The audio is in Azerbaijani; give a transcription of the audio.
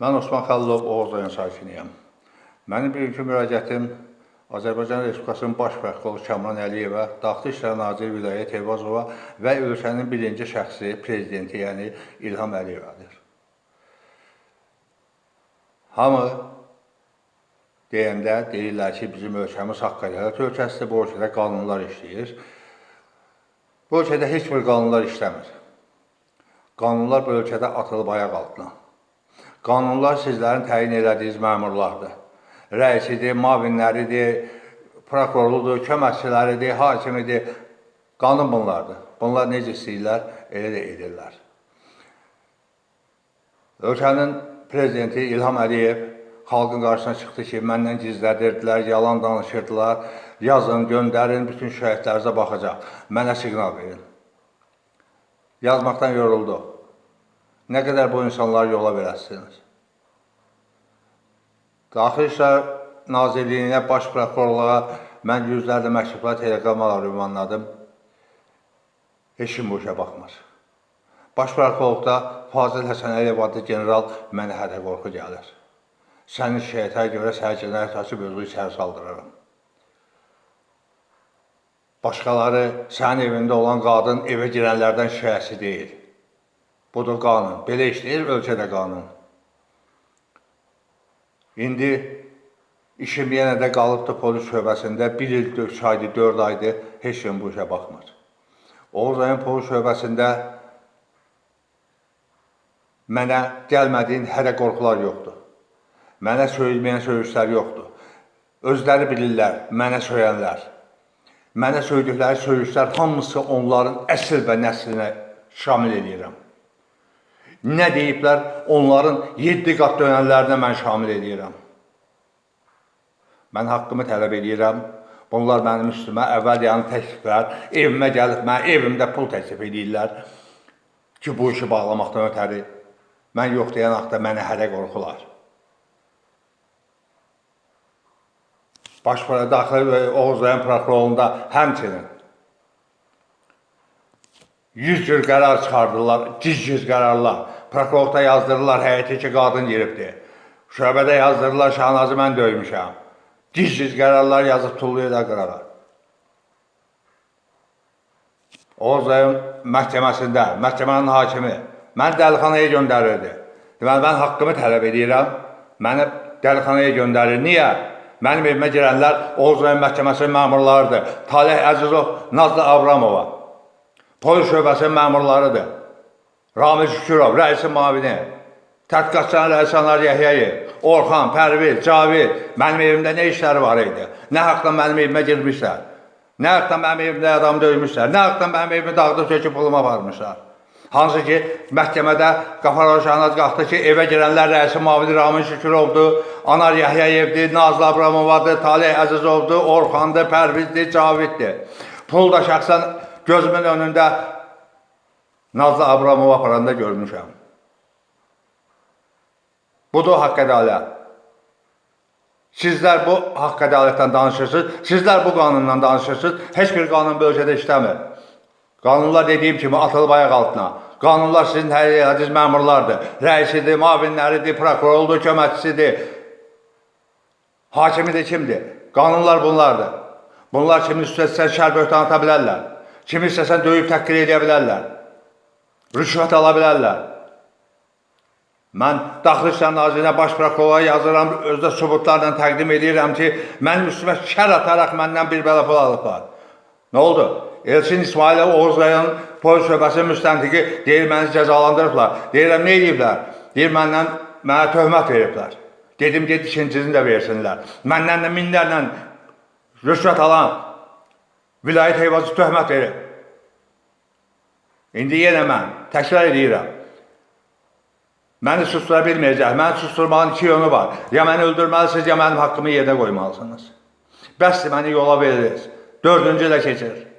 Mən Osman Xəlilov Oğuz rayon sakiniyəm. Mənim bugünkü müraciətim Azərbaycan Respublikasının Baş Prokuroru Kamran Əliyevə, Daxili İşlər Naziri Vilayət Eyvazova və ölkənin birinci şəxsi prezidenti, yəni İlham Əliyevədir. Hamı deyəndə deyirlər ki, bizim ölkəmiz haqq ədalət ölkəsidir, bu ölkədə qanunlar işləyir. Bu ölkədə heç bir qanunlar işləmir. Qanunlar bu ölkədə atılıb ayaq altına. Qanunlar sizlərin təyin elədiyiniz məmurlardır. Rəisidir, mavinləridir, prokurorludur, köməkçiləridir, hakimidir. Qanun bunlardır. Bunlar necə istəyirlər, elə də edirlər. Ölkənin prezidenti İlham Əliyev xalqın qarşısına çıxdı ki, məndən gizlədirdilər, yalan danışırdılar. Yazın, göndərin, bütün şəhidlərinizə baxacaq. Mənə siqnal verin. Yazmaqdan yoruldu. Nə qədər bu insanları yola verəsiniz? Daxili İşlər Nazirliyinə, Baş Prokurorluğa mən yüzlərlə məktublar, teleqramalar ünvanladım. Heç kim bu işə baxmır. Baş Prokurorluqda Fazil Həsən Əliyev adlı general mənə hədə qorxu gəlir. Sənin şikayətə görə sərcinayət açıb özü içəri saldıraram. Başqaları sənin evində olan qadın evə girənlərdən şikayətçi deyil. Budur qanun. Belə işləyir ölkədə qanun. İndi işim yenə də qalıbdı polis şöbəsində. 1 il 4 aydır, 4 aydır heç kim bu işə baxmır. Oğuz rayon polis şöbəsində mənə gəlmədiyin hələ qorxular yoxdur. Mənə söyülməyən söyüşlər yoxdur. Özləri bilirlər, mənə söyənlər. Mənə söydükləri söyüşlər hamısı onların əsl və nəslinə şamil edirəm. Nə deyiblər, onların 7 qat dönənlərinə mən şamil edirəm. Mən haqqımı tələb edirəm. Bunlar mənim üstümə əvvəl yanı təkliflər, evimə gəlib mən evimdə pul təklif edirlər ki, bu işi bağlamaqdan ötəri mən yox deyən haqda mənə hələ qorxular. Baş daxili və Oğuz rayon prokurorluğunda həmçinin 100 cür qərar çıxardılar, giz-giz qərarlar. Prokurorluqda yazdırırlar, həyətə ki, qadın giribdi. Şöbədə yazdırırlar, Şahnazı mən döymüşəm. Giz-giz qərarlar yazıb tullayırlar qırara. Oğuz rayon məhkəməsində, məhkəmənin hakimi məni dəlixanaya göndərirdi. Deməli, mən haqqımı tələb edirəm, məni dəlixanaya göndərir. Niyə? Mənim evimə girənlər Oğuz rayon məhkəməsinin məmurlarıdır. Talih Əzizov, Nazlı Abramova. Polis şöbəsinin məmurlarıdır. Ramil Şükürov, rəisin mavini. Tədqiqatçıların rəisi Anar Yəhyayev, Orxan, Pərviz, Cavid. Mənim evimdə nə işləri var idi? Nə haqda mənim evimə girmişlər? Nə haqda mənim evimdə adam döymüşlər? Nə haqda mənim evimi dağıdıb söküb puluma aparmışlar? Hansı ki, məhkəmədə Qafarov Şahnaz qalxdı ki, evə girənlər rəisi mavini Ramin Şükurovdur, Anar Yəhyəyevdir, Nazlı Abramovadır, Talih Əzizovdur, Orxandır, Pərvizdir, Caviddir. Pul da şəxsən gözümün önündə Nazlı Abramova aparanda görmüşəm. Budur haqq ədalət. Sizlər bu haqq ədalətdən danışırsınız, sizlər bu qanundan danışırsınız. Heç bir qanun bu ölkədə işləmir. Qanunlar dediyim kimi atılıb ayaq altına. Qanunlar sizin elədiyiniz məmurlardır. Rəisidir, mavinləridir, prokurorludur, köməkçisidir. Hakimidir kimdir? Qanunlar bunlardır. Bunlar kimin istəsən şər böhtan ata bilərlər. Kimi istəsən döyüb təhqir edə bilərlər. Rüşvət ala bilərlər. Mən Daxili İşlər Nazirinə baş prokurora yazıram, özdə sübutlarla təqdim edirəm ki, mənim üstümə şər ataraq məndən bir belə pul alıblar. Nə oldu? Elçin İsmailov Oğuz rayon polis şöbəsinin müstəntiqi deyir məni cəzalandırıblar. Deyirəm nə ediblər? Deyir məndən mənə töhmət veriblər. Dedim get ikincisini də versinlər. Məndən də minlərlə rüşvət alan vilayət heyvazı töhmət verib. İndi yenə mən təkrar edirəm. Məni sustura bilməyəcək. Məni susturmağın iki yönü var. Ya məni öldürməlisiniz, ya mənim haqqımı yerdə qoymalısınız. Bəsdir, məni yola veririz. Dördüncü ilə keçir.